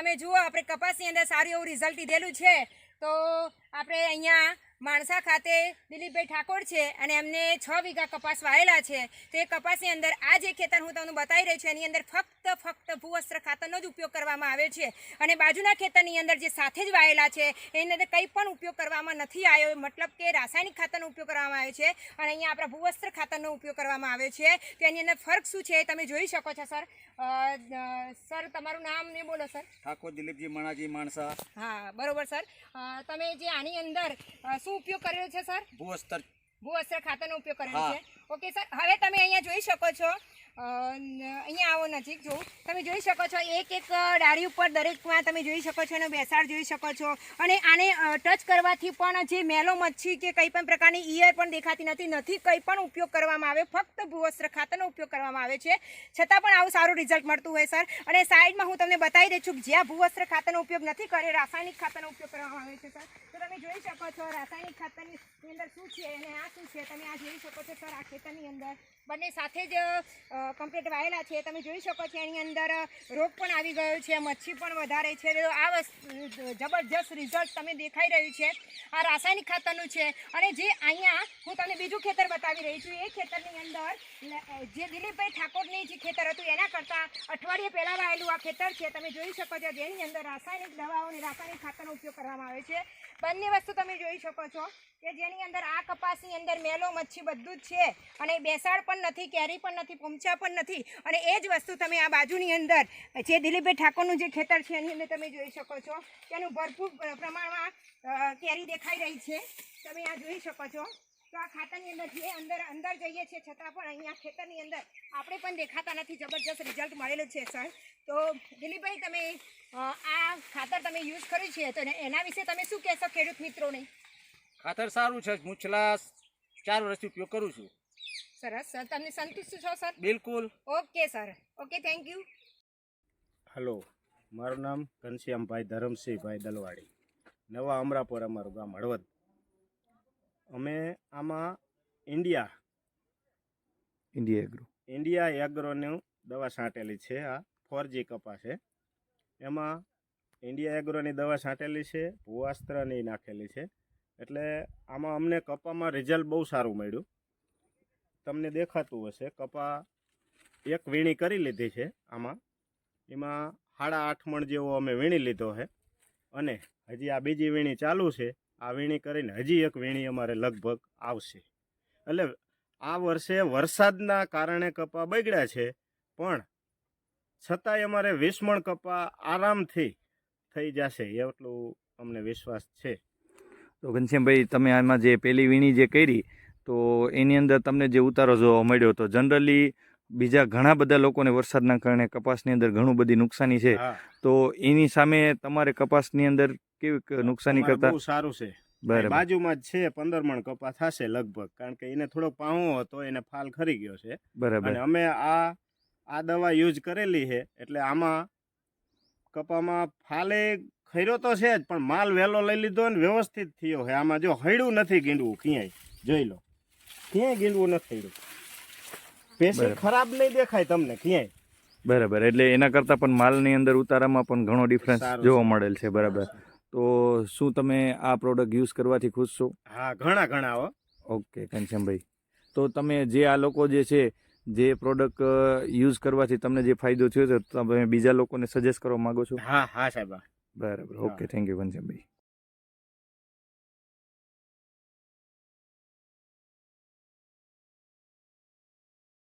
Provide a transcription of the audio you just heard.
તમે જુઓ, આપણે કપાસની અંદર સારું એવું રિઝલ્ટ લીધેલું છે. તો આપણે અહીંયા માણસા ખાતે દિલીપભાઈ ઠાકોર છે અને એમને છ વીઘા કપાસ વાયેલા છે. તો એ કપાસની અંદર આ જે ખેતર હું તમને બતાવી રહી છું, એની અંદર ફક્ત ફક્ત ભૂવસ્ત્ર ખાતરનો જ ઉપયોગ કરવામાં આવે છે. અને બાજુના ખેતરની અંદર જે સાથે જ વાયેલા છે એની અંદર કંઈ પણ ઉપયોગ કરવામાં નથી આવ્યો. મતલબ કે રાસાયણિક ખાતરનો ઉપયોગ કરવામાં આવ્યો છે અને અહીંયા આપણા ભૂવસ્ત્ર ખાતરનો ઉપયોગ કરવામાં આવે છે. તો એની અંદર ફરક શું છે તમે જોઈ શકો છો સર. સર તમારું નામ ને બોલો સર. ઠાકોર દિલીપજી માણાજી માણસા. હા બરોબર સર. તમે જે આની અંદર શું ઉપયોગ કર્યો છે સર? ભૂવસ્ત્ર. ભૂઅસ્ત્ર ખાતરનો ઉપયોગ કરેલો છે. Okay sir. હવે તમે અહીંયા જોઈ શકો છો અહીંયા આવો નજીક, જો. તમે જોઈ શકો છો, એક એક ડાળી ઉપર દરેકમાં તમે જોઈ શકો છો એનો બેસાડ જોઈ શકો છો. અને આને ટચ કરવાથી પણ જે મેલો મચ્છી કે કંઈ પણ પ્રકારની ઈયર પણ દેખાતી નથી નથી કંઈ પણ ઉપયોગ કરવામાં આવે. ફક્ત ભૂવસ્ત્ર ખાતરનો ઉપયોગ કરવામાં આવે છે. છતાં પણ આવું સારું રિઝલ્ટ મળતું હોય સર અને સાઈડમાં હું તમને બતાવી દઉં છું જ્યાં ભૂવસ્ત્ર ખાતરનો ઉપયોગ નથી કર્યો રાસાયણિક ખાતરનો ઉપયોગ કરવામાં આવે છે સર તો તમે જોઈ શકો છો, રાસાયણિક ખાતરની અંદર શું છે અને આ શું છે? તમે આ જોઈ શકો છો સર આ ખેતરની અંદર. બંને સાથે જ કમ્પ્લીટ વાયેલા છે. તમે જોઈ શકો છો એની અંદર રોગ પણ આવી ગયો છે, મચ્છી પણ વધારે છે. તો આ જબરજસ્ત રિઝલ્ટ તમે દેખાઈ રહ્યું છે. આ રાસાયણિક ખાતરનું છે. અને જે અહીંયા હું તમને બીજું ખેતર બતાવી રહી છું. એ ખેતરની અંદર જે દિલીપભાઈ ઠાકોરની જે ખેતર હતું, એના કરતાં અઠવાડિયે પહેલાં વાયેલું આ ખેતર છે. તમે જોઈ શકો છો જેની અંદર રાસાયણિક દવાઓ અને રાસાયણિક ખાતરનો ઉપયોગ કરવામાં આવે છે. બંને વસ્તુ તમે જોઈ શકો છો. કે જેની અંદર આ કપાસની અંદર મેલો, મચ્છી બધું જ છે. અને બેસાડ પણ નથી, કેરી પણ નથી, પમચા પણ નથી. અને એ જ વસ્તુ તમે આ બાજુની અંદર, જે દિલીપભાઈ ઠાકોરનું જે ખેતર છે, એની અંદર તમે જોઈ શકો છો તેનું ભરપૂર પ્રમાણમાં કેરી દેખાઈ રહી છે. તમે આ જોઈ શકો છો. તો આ ખાતરની અંદર જે અંદર અંદર જઈએ છીએ, છતાં પણ અહીંયા ખેતરની અંદર આપણે પણ દેખાતા નથી. જબરજસ્ત રિઝલ્ટ મળેલું છે, સર. તો દિલીપભાઈ, તમે આ ખાતર તમે યુઝ કર્યું છે, તો એને- એના વિશે તમે શું કહેશો ખેડૂત મિત્રોને? ખાતર સારું છે હું છેલ્લા ચાર વર્ષથી ઉપયોગ કરું છું. સરસ સર તમને સંતુષ્ટ છો સર? બિલકુલ. Okay sir. Okay thank you. Hello મારું નામ ઘનશ્યામભાઈ ધરમસિંહભાઈ દલવાડી. નવા અમરાપુર અમારું ગામ હળવદ. અમે આમાં ઇન્ડિયા ઇન્ડિયા એગ્રો ઇન્ડિયા એગ્રોનું દવા છાંટેલી છે આ ફોરજી કપા છે. એમાં ઇન્ડિયા એગ્રોની દવા છાંટેલી છે ભૂવાસ્ત્રની નાખેલી છે. એટલે આમાં અમને કપામાં રિઝલ્ટ બહુ સારું મળ્યું. તમને દેખાતું હશે, કપા એક વીણી કરી લીધી છે આમાં. એમાં સાડા આઠ મણ જેવો અમે વીણી લીધો છે. અને હજી આ બીજી વીણી ચાલુ છે. આ વીણી કરીને હજી એક વીણી અમારે લગભગ આવશે. એટલે આ વર્ષે વરસાદના કારણે કપા બગડ્યા છે, પણ છતાંય અમારે વીસ મણ કપા આરામથી થઈ જશે, એટલું અમને વિશ્વાસ છે. તો ઘનશ્યામભાઈ તમે આમાં જે પેલી વીણી જે કરી તો એની અંદર તમને જે ઉતારો જોવા મળ્યો તો જનરલી બીજા ઘણા બધા લોકોને વરસાદના કારણે કપાસની અંદર ઘણું બધી નુકસાની છે. તો એની સામે તમારે કપાસની અંદર કેવી નુકસાની કરતા? બહુ સારું છે. બરાબર. બાજુમાં જ છે પંદર મણ કપાસ થશે લગભગ કારણ કે એને થોડોક પાહો હતો એને ફાલ ખરી ગયો છે. બરાબર. અને અમે આ આ દવા યુઝ કરેલી છે એટલે આમાં કપામાં ફાલે ખર્યો તો છે જ પણ માલ વહેલો લઈ લીધો ને વ્યવસ્થિત થયો છે. આમાં જો હૈડું નથી ગીંડવું ક્યાંય જોઈ લો. ક્યાંય ગીંડવું નથી હૈડું પેશી ખરાબ નહીં દેખાય તમને ક્યાંય. બરાબર એટલે એના કરતાં પણ માલની અંદર ઉતારામાં પણ ઘણો ડિફરન્સ જોવા મળેલ છે બરાબર. તો શું તમે આ પ્રોડક્ટ યુઝ કરવાથી ખુશ છો? હા ઘણા ઘણા હો. ઓકે કંચનભાઈ તો તમે જે આ લોકો જે છે જે પ્રોડક્ટ યુઝ કરવાથી તમને જે ફાયદો થયો છે તમે બીજા લોકોને સજેસ્ટ કરવા માંગો છો? હા હા સાહેબ. બરાબર હા. Okay thank you Ghanshyambhai